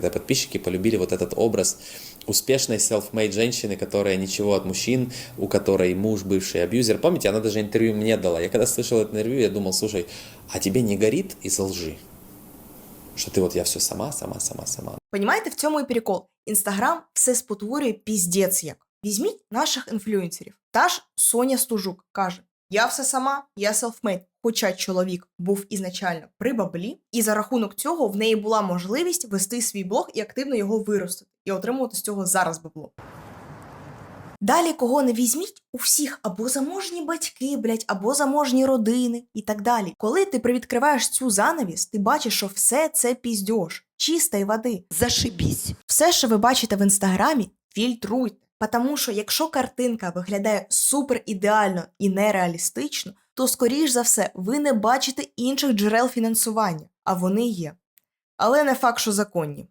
когда подписчики полюбили вот этот образ успешной self-made женщины, которая ничего от мужчин, у которой муж бывший абьюзер. Помните, она даже интервью мне дала. Я когда слышал это интервью, я думал, слушай, а тебе не горит из-за лжи? Что ты вот я все сама, сама, сама, сама. Понімаєте, в цьому і прикол. Інстаграм все спотворює піздець як. Візьміть наших інфлюенсерів. Та ж Соня Стужук каже: Я все сама, я селфмейд. Хоча чоловік був ізначально при баблі, і за рахунок цього в неї була можливість вести свій блог і активно його виростити, і отримувати з цього зараз бабло. Далі, кого не візьміть, у всіх або заможні батьки, блять, або заможні родини і так далі. Коли ти привідкриваєш цю занавіс, ти бачиш, що все це піздьош, чистої води. Зашибісь. Все, що ви бачите в інстаграмі, фільтруйте. Тому що якщо картинка виглядає супер ідеально і нереалістично, то скоріш за все ви не бачите інших джерел фінансування, а вони є. Але не факт, що законні.